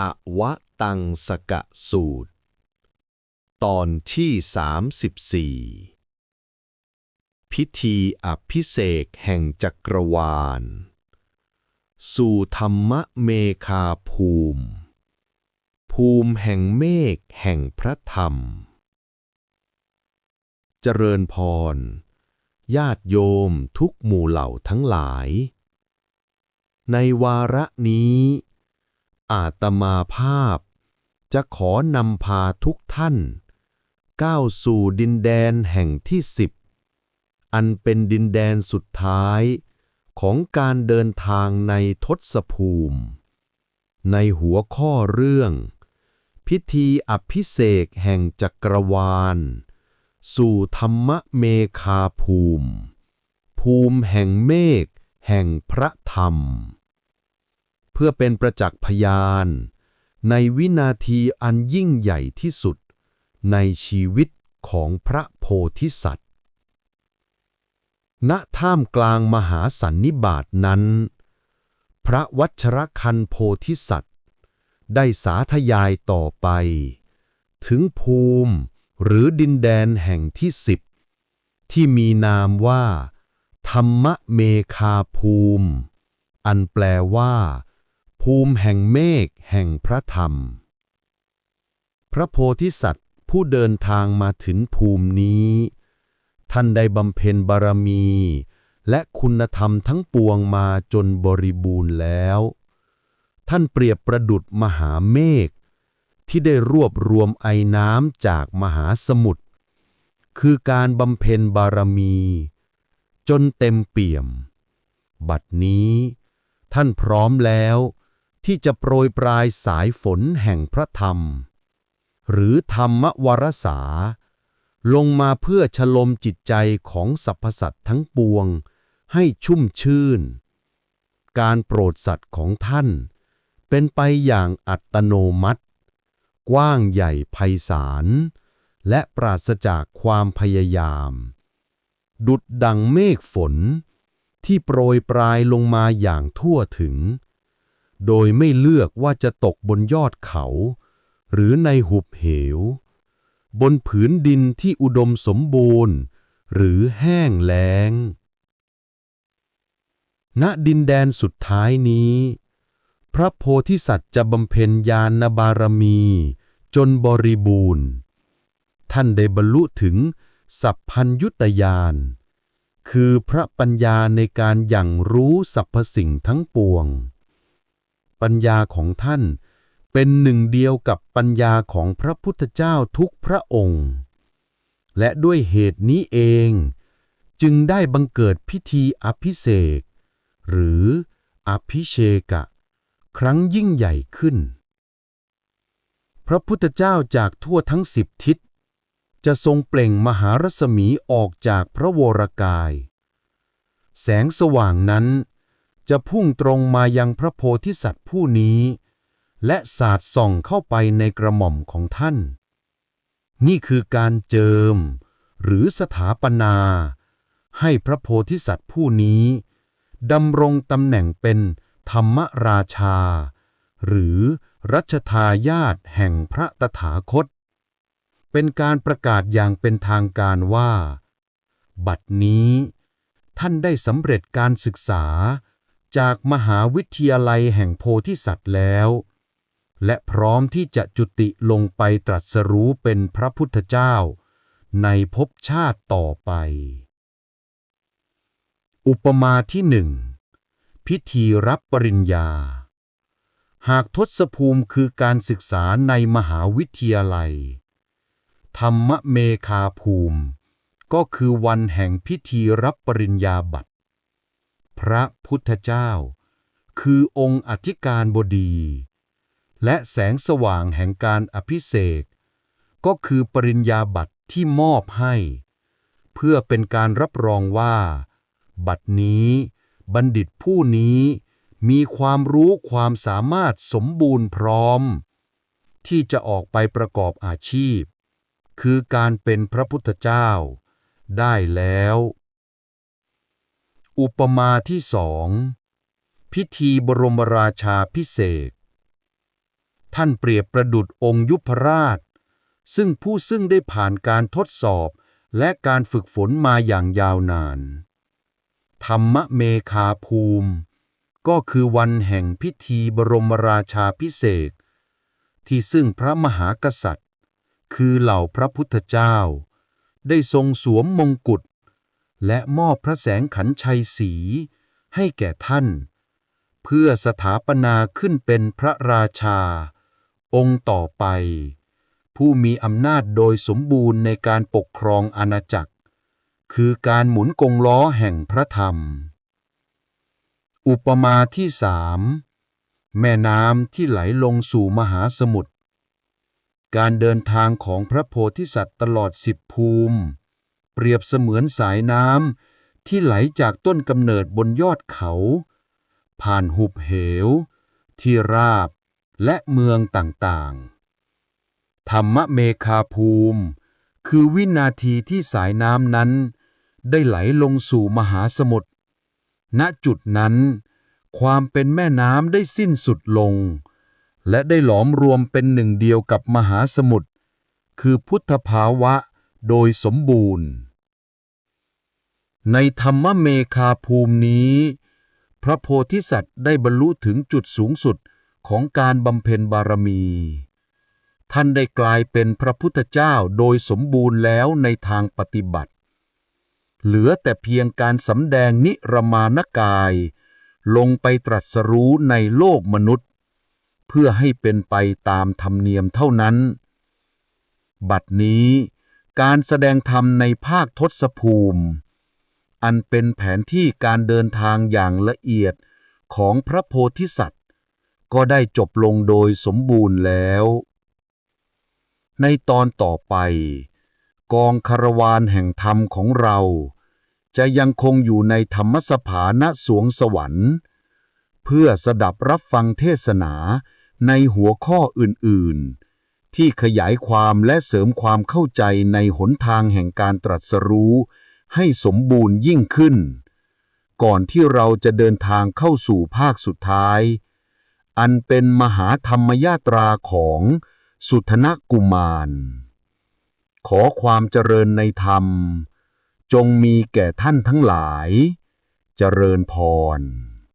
อวตังสกะสูตร ตอนที่ 34 พิธีอภิเษกแห่งจักรวาล สู่ธรรมเมคาภูมิ ภูมิแห่งเมฆแห่งพระธรรม เจริญพร ญาติโยมทุกหมู่เหล่าทั้งหลาย ในวาระนี้ อาตมาภาพ จะขอนำพาทุกท่าน ก้าวสู่ดินแดนแห่งที่สิบอันเป็นดินแดนสุดท้ายของการเดินทางในทศภูมิ ในหัวข้อเรื่อง พิธีอภิเษกแห่งจักรวาล สู่ธรรมเมคาภูมิ ภูมิแห่งเมฆแห่งพระธรรม พื่อเป็นประจักษ์พยาน ในวินาทีอันยิ่งใหญ่ที่สุด ในชีวิตของพระโพธิสัตว์ ณ ท่ามกลางมหาสันนิบาตนั้น พระวัชรคันโพธิสัตว์ ได้สาธยายต่อไป ถึงภูมิหรือดินแดนแห่งที่สิบที่มีนามว่า ธรรมเมคาภูมิ อันแปลว่า ภูมิแห่งเมฆแห่งพระธรรม พระโพธิสัตว์ผู้เดินทางมาถึงภูมินี้ ท่านได้บำเพ็ญบารมี และคุณธรรมทั้งปวงมาจนบริบูรณ์แล้ว ท่านเปรียบประดุดมหาเมฆที่ได้รวบรวมไอ้น้ำจากมหาสมุทรคือการบำเพ็ญบารมี จนเต็มเปี่ยม บัดนี้ท่านพร้อมแล้ว ที่จะโปรยปลายสายฝนแห่งพระธรรม หรือธรรมวรสา ลงมาเพื่อชโลมจิตใจของสรรพสัตว์ทั้งปวง ให้ชุ่มชื่น การโปรดสัตว์ของท่าน เป็นไปอย่างอัตโนมัติ กว้างใหญ่ไพศาล และปราศจากความพยายาม ดุดดังเมฆฝนที่โปรยปลายลงมาอย่างทั่วถึง โดยไม่เลือกว่าจะตกบนยอดเขา หรือในหุบเหว บนผืนดินที่อุดมสมบูรณ์ หรือแห้งแล้ง ณดินแดนสุดท้ายนี้ พระโพธิสัตว์จะบำเพ็ญญาณบารมี จนบริบูรณ์ ท่านได้บรรลุถึงสัพพัญยุตยานคือพระปัญญาในการอย่างรู้สรรพสิ่งทั้งปวง ปัญญาของท่าน เป็นหนึ่งเดียวกับปัญญาของพระพุทธเจ้าทุกพระองค์ และด้วยเหตุนี้เอง จึงได้บังเกิดพิธีอภิเษกหรืออภิเชกะ ครั้งยิ่งใหญ่ขึ้น พระพุทธเจ้าจากทั่วทั้งสิบทิศ จะทรงเปล่งมหารัศมีออกจากพระวรกาย แสงสว่างนั้น จะพุ่งตรงมายังพระโพธิสัตว์ผู้นี้ และสาดส่องเข้าไปในกระหม่อมของท่าน นี่คือการเจิม หรือสถาปนา ให้พระโพธิสัตว์ผู้นี้ดำรงตำแหน่งเป็นธรรมราชา หรือรัชทายาทแห่งพระตถาคต เป็นการประกาศอย่างเป็นทางการว่า บัดนี้ ท่านได้สำเร็จการศึกษา จากมหาวิทยาลัยแห่งโพธิสัตว์แล้ว และพร้อมที่จะจุติลงไปตรัสรู้เป็นพระพุทธเจ้า ในภพชาติต่อไป อุปมาที่หนึ่งพิธีรับปริญญา หากทศภูมิคือการศึกษาในมหาวิทยาลัย ธรรมเมคาภูมิ ก็คือวันแห่งพิธีรับปริญญาบัตร พระพุทธเจ้า คือองค์อธิการบดี และแสงสว่างแห่งการอภิเษกก็คือปริญญาบัตรที่มอบให้ เพื่อเป็นการรับรองว่า บัดนี้บัณฑิตผู้นี้มีความรู้ความสามารถสมบูรณ์พร้อม ที่จะออกไปประกอบอาชีพ คือการเป็นพระพุทธเจ้า ได้แล้ว อุปมาที่สองพิธีบรมราชาพิเศษ ท่านเปรียบประดุจองค์ยุพราช ซึ่งผู้ซึ่งได้ผ่านการทดสอบและการฝึกฝนมาอย่างยาวนาน ธรรมเมคาภูมิ ก็คือวันแห่งพิธีบรมราชาพิเศษ ที่ซึ่งพระมหากษัตริย์ คือเหล่าพระพุทธเจ้า ได้ทรงสวมมงกุฎ และมอบพระแสงขันชัยศรีให้แก่ท่าน เพื่อสถาปนาขึ้นเป็นพระราชา องค์ต่อไป ผู้มีอำนาจโดยสมบูรณ์ในการปกครองอาณาจักร คือการหมุนกงล้อแห่งพระธรรม อุปมาที่สามแม่น้ำที่ไหลลงสู่มหาสมุทรการเดินทางของพระโพธิสัตว์ตลอดสิบภูมิ เปรียบเสมือนสายน้ำที่ไหลจากต้นกำเนิดบนยอดเขา ผ่านหุบเหว ที่ราบและเมืองต่างๆ ธรรมเมคาภูมิ คือวินาทีที่สายน้ำนั้น ได้ไหลลงสู่มหาสมุทร ณ จุดนั้น ความเป็นแม่น้ำได้สิ้นสุดลง และได้หลอมรวมเป็นหนึ่งเดียวกับมหาสมุทร คือพุทธภาวะโดยสมบูรณ์ ในธรรมเมคาภูมินี้ พระโพธิสัตว์ได้บรรลุถึงจุดสูงสุดของการบำเพ็ญบารมี ท่านได้กลายเป็นพระพุทธเจ้าโดยสมบูรณ์แล้วในทางปฏิบัติ เหลือแต่เพียงการสำแดงนิรมานกาย ลงไปตรัสรู้ในโลกมนุษย์ เพื่อให้เป็นไปตามธรรมเนียมเท่านั้น บัดนี้การแสดงธรรมในภาคทศภูมิ อันเป็นแผนที่การเดินทางอย่างละเอียดของพระโพธิสัตว์ ก็ได้จบลงโดยสมบูรณ์แล้ว ในตอนต่อไป กองคารวานแห่งธรรมของเรา จะยังคงอยู่ในธรรมสภาณสวงสวรรค์ เพื่อสดับรับฟังเทศนาในหัวข้ออื่น ๆที่ขยายความและเสริมความเข้าใจในหนทางแห่งการตรัสรู้ ให้สมบูรณ์ยิ่งขึ้น ก่อนที่เราจะเดินทางเข้าสู่ภาคสุดท้าย อันเป็นมหาธรรมยาตราของสุทนกุมาร ขอความเจริญในธรรม จงมีแก่ท่านทั้งหลาย เจริญพร